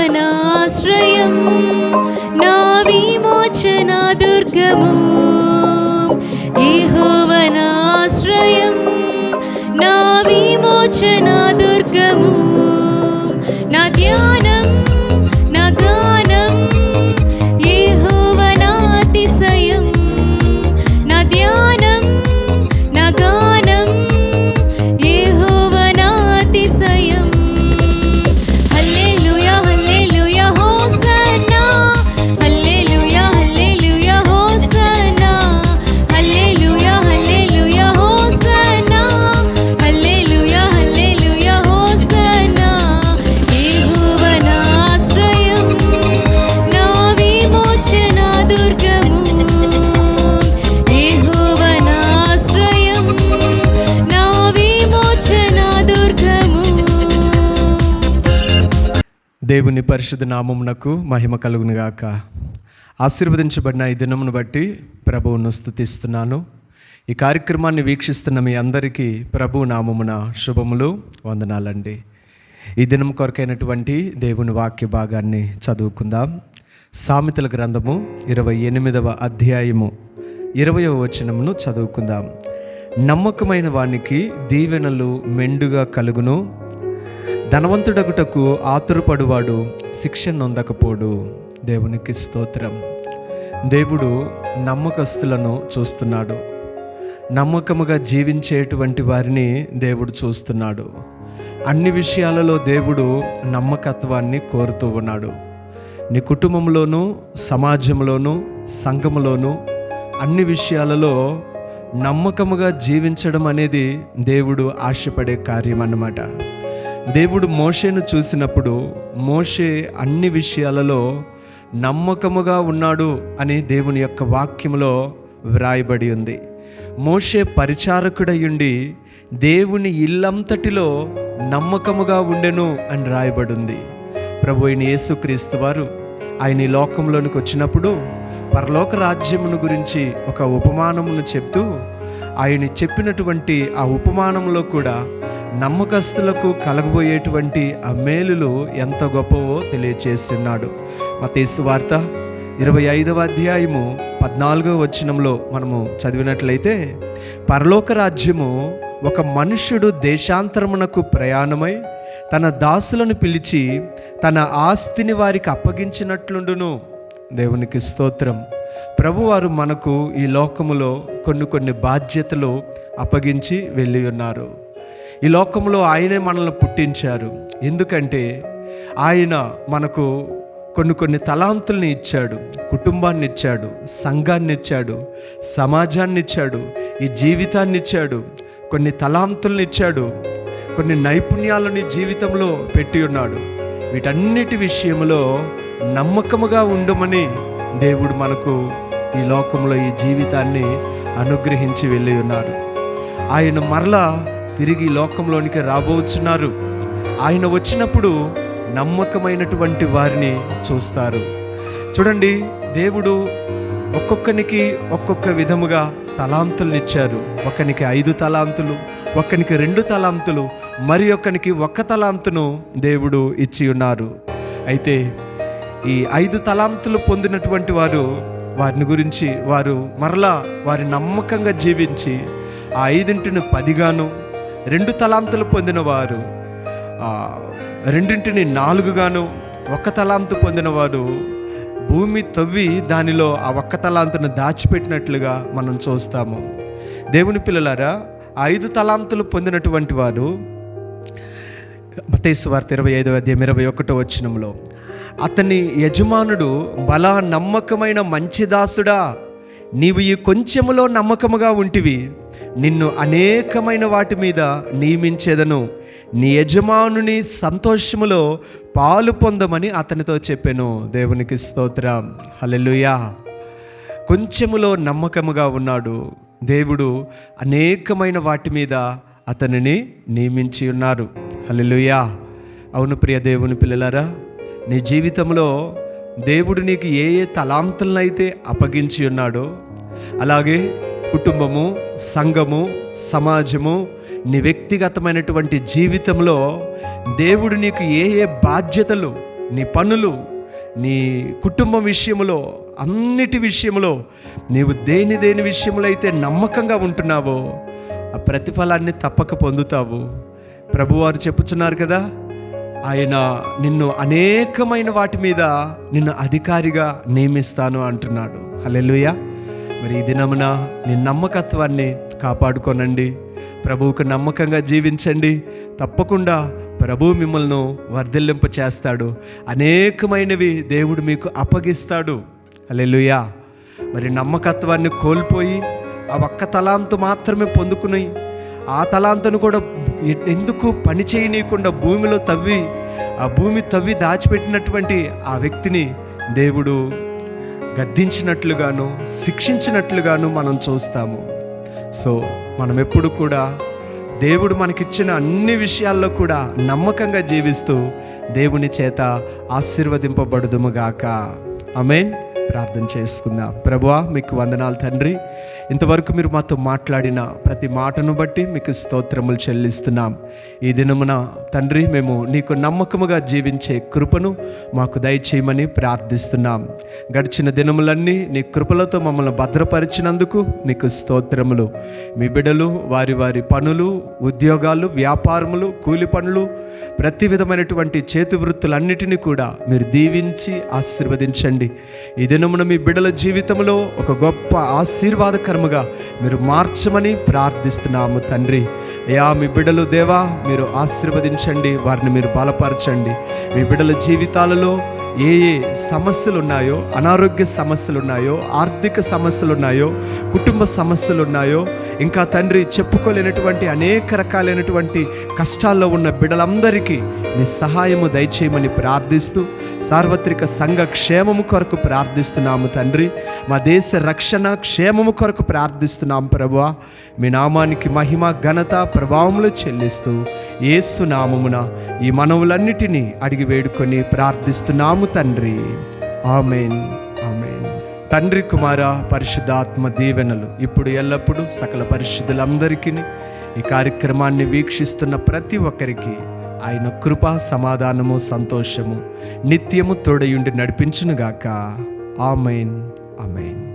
దేహోవనాశ్రయం నా విమోచన దుర్గము. ఏహోవనాశ్రయం నా విమోచన దుర్గము. దేవుని పరిశుద్ధ నామమునకు మహిమ కలుగును గాక ఆశీర్వదించబడిన ఈ దినమును బట్టి ప్రభువును స్తుతిస్తున్నాను. ఈ కార్యక్రమాన్ని వీక్షిస్తున్న మీ అందరికీ ప్రభు నామమున శుభములు వందనాలండి. ఈ దినం కొరకైనటువంటి దేవుని వాక్య భాగాన్ని చదువుకుందాం. సామెతల గ్రంథము ఇరవై ఎనిమిదవ అధ్యాయము ఇరవయవ వచనమును చదువుకుందాం. నమ్మకమైన వానికి దీవెనలు మెండుగా కలుగును. ధనవంతుడగుటకు ఆతురపడువాడు శిక్ష నొందకపోడు. దేవునికి స్తోత్రం. దేవుడు నమ్మకస్తులను చూస్తున్నాడు. నమ్మకముగా జీవించేటువంటి వారిని దేవుడు చూస్తున్నాడు. అన్ని విషయాలలో దేవుడు నమ్మకత్వాన్ని కోరుతూ ఉన్నాడు. నీ కుటుంబంలోనూ సమాజంలోనూ సంఘములోనూ అన్ని విషయాలలో నమ్మకముగా జీవించడం అనేది దేవుడు ఆశపడే కార్యం అన్నమాట దేవుడు మోషేను చూసినప్పుడు మోషే అన్ని విషయాలలో నమ్మకముగా ఉన్నాడు అని దేవుని యొక్క వాక్యంలో వ్రాయబడి ఉంది. మోషే పరిచారకుడయుండి దేవుని ఇల్లంతటిలో నమ్మకముగా ఉండెను అని రాయబడింది. ప్రభు అయిన యేసుక్రీస్తు వారు ఆయన ఈ లోకంలోనికి వచ్చినప్పుడు పరలోక రాజ్యమును గురించి ఒక ఉపమానమును చెప్తూ ఆయన చెప్పినటువంటి ఆ ఉపమానంలో కూడా నమ్మకస్తులకు కలగబోయేటువంటి ఆ మేలులు ఎంత గొప్పవో తెలియచేస్తున్నాడు. మతేసు వార్త ఇరవై ఐదవ అధ్యాయము పద్నాలుగవ వచనంలో మనము చదివినట్లయితే పరలోక రాజ్యము ఒక మనుష్యుడు దేశాంతరమునకు ప్రయాణమై తన దాసులను పిలిచి తన ఆస్తిని వారికి అప్పగించినట్లుండును. దేవునికి స్తోత్రం. ప్రభువారు మనకు ఈ లోకములో కొన్ని కొన్ని బాధ్యతలు అప్పగించి వెళ్ళి ఉన్నారు. ఈ లోకంలో ఆయనే మనల్ని పుట్టించారు. ఎందుకంటే ఆయన మనకు కొన్ని కొన్ని తలాంతుల్ని ఇచ్చాడు. కుటుంబాన్ని ఇచ్చాడు. సంఘాన్ని ఇచ్చాడు. సమాజాన్ని ఇచ్చాడు. ఈ జీవితాన్ని ఇచ్చాడు. కొన్ని తలాంతుల్ని ఇచ్చాడు. కొన్ని నైపుణ్యాలని జీవితంలో పెట్టి ఉన్నాడు. వీటన్నిటి విషయంలో నమ్మకముగా ఉండమని దేవుడు మనకు ఈ లోకంలో ఈ జీవితాన్ని అనుగ్రహించి వెళ్ళి ఉన్నారు. ఆయన మరలా తిరిగి లోకంలోనికి రాబోచున్నారు. ఆయన వచ్చినప్పుడు నమ్మకమైనటువంటి వారిని చూస్తారు. చూడండి దేవుడు ఒక్కొక్కనికి ఒక్కొక్క విధముగా తలాంతులనిచ్చారు ఒకనికి ఐదు తలాంతులు ఒకనికి రెండు తలాంతులు మరి ఒకనికి ఒక్క తలాంతును దేవుడు ఇచ్చి ఉన్నారు. అయితే ఈ ఐదు తలాంతులు పొందినటువంటి వారు వారిని గురించి వారు మరలా వారి నమ్మకంగా జీవించి ఆ ఐదింటిని పదిగాను రెండు తలాంతులు పొందినవారు. రెండింటిని నాలుగుగాను ఒక్క తలాంతు పొందినవారు భూమి తవ్వి దానిలో ఆ ఒక్క తలాంతును దాచిపెట్టినట్లుగా మనం చూస్తాము. దేవుని పిల్లలారా ఐదు తలాంతులు పొందినటువంటి వారు మతేసు వార్త ఇరవై ఐదవ అధ్యాయం ఇరవై ఒకటో వచ్చినంలో అతని యజమానుడు బలా నమ్మకమైన మంచి దాసుడా. నీవు ఈ కొంచెములో నమ్మకముగా ఉంటివి. నిన్ను అనేకమైన వాటి మీద నియమించేదను. నీ యజమానుని సంతోషములో పాలు పొందమని అతనితో చెప్పాను. దేవునికి స్తోత్రం. హలెలుయా కొంచెములో నమ్మకముగా ఉన్నాడు. దేవుడు అనేకమైన వాటి మీద అతనిని నియమించి ఉన్నారు. హలెలుయా అవును ప్రియ దేవుని పిల్లలారా నీ జీవితంలో దేవుడు నీకు ఏ ఏ తలాంతులనైతే అప్పగించి ఉన్నాడో అలాగే కుటుంబము సంఘము సమాజము నీ వ్యక్తిగతమైనటువంటి జీవితంలో దేవుడు నీకు ఏ ఏ బాధ్యతలు నీ పనులు నీ కుటుంబం విషయంలో అన్నిటి విషయంలో నీవు దేని దేని విషయంలో అయితే నమ్మకంగా ఉంటున్నావో ఆ ప్రతిఫలాన్ని తప్పక పొందుతావు. ప్రభువారు చెప్పుచున్నారు కదా ఆయన నిన్ను అనేకమైన వాటి మీద నిన్ను అధికారిగా నియమిస్తాను అంటున్నాడు. హలెలుయ మరి ఈ దినమున నీ నమ్మకత్వాన్ని కాపాడుకోనండి. ప్రభువుకు నమ్మకంగా జీవించండి. తప్పకుండా ప్రభు మిమ్మల్ని వర్ధిల్లింప చేస్తాడు. అనేకమైనవి దేవుడు మీకు అప్పగిస్తాడు. హల్లెలూయా. మరి నమ్మకత్వాన్ని కోల్పోయి ఆ ఒక్క తలాంతు మాత్రమే పొందుకుని ఆ తలాంతను కూడా ఎందుకు పని చేయనీయకుండా భూమిలో తవ్వి ఆ భూమి తవ్వి దాచిపెట్టినటువంటి ఆ వ్యక్తిని దేవుడు గద్దించినట్లుగాను శిక్షించినట్లుగాను మనం చూస్తాము. సో మనం ఎప్పుడు కూడా దేవుడు మనకిచ్చిన అన్ని విషయాల్లో కూడా నమ్మకంగా జీవిస్తూ దేవుని చేత ఆశీర్వదింపబడుదుముగాక ఆమేన్. ప్రార్థన చేసుకుందాం. ప్రభువా మీకు వందనాలు తండ్రి. ఇంతవరకు మీరు మాతో మాట్లాడిన ప్రతి మాటను బట్టి మీకు స్తోత్రములు చెల్లిస్తున్నాం. ఈ దినమున తండ్రి మేము నీకు నమ్మకముగా జీవించే కృపను మాకు దయచేయమని ప్రార్థిస్తున్నాం. గడిచిన దినములన్నీ నీ కృపలతో మమ్మల్ని భద్రపరిచినందుకు నీకు స్తోత్రములు. మీ బిడ్డలు వారి వారి పనులు ఉద్యోగాలు వ్యాపారములు కూలి పనులు ప్రతి విధమైనటువంటి చేతి వృత్తులన్నిటినీ కూడా మీరు దీవించి ఆశీర్వదించండి. ఈ దినమున మీ బిడ్డల జీవితంలో ఒక గొప్ప ప్రకారముగా మీరు మార్చమని ప్రార్థిస్తున్నాము తండ్రి. అయ్యా మీ బిడ్డలు దేవా మీరు ఆశీర్వదించండి వారిని మీరు బలపరచండి. మీ బిడ్డల జీవితాలలో ఏ ఏ సమస్యలు ఉన్నాయో అనారోగ్య సమస్యలు ఉన్నాయో ఆర్థిక సమస్యలు ఉన్నాయో కుటుంబ సమస్యలు ఉన్నాయో ఇంకా తండ్రి చెప్పుకోలేనటువంటి అనేక రకాలైనటువంటి కష్టాల్లో ఉన్న బిడ్డలందరికీ మీ సహాయము దయచేయమని ప్రార్థిస్తూ సార్వత్రిక సంఘ క్షేమము కొరకు ప్రార్థిస్తున్నాము తండ్రి. మా దేశ రక్షణ క్షేమము కొరకు ప్రార్థిస్తున్నాం ప్రభువా. మీ నామానికి మహిమ ఘనత ప్రభావములు చెల్లిస్తూ ఏసు నామమున ఈ మనవులన్నిటినీ అడిగి వేడుకొని ప్రార్థిస్తున్నాము తండ్రి. ఆమెన్. ఆమెన్. తండ్రి కుమార పరిశుద్ధాత్మ దీవెనలు ఇప్పుడు ఎల్లప్పుడూ సకల పరిశుద్ధులందరికీ ఈ కార్యక్రమాన్ని వీక్షిస్తున్న ప్రతి ఒక్కరికి ఆయన కృప సమాధానము సంతోషము నిత్యము తోడయుండి నడిపించునుగాక. ఆమెన్. ఆమెన్.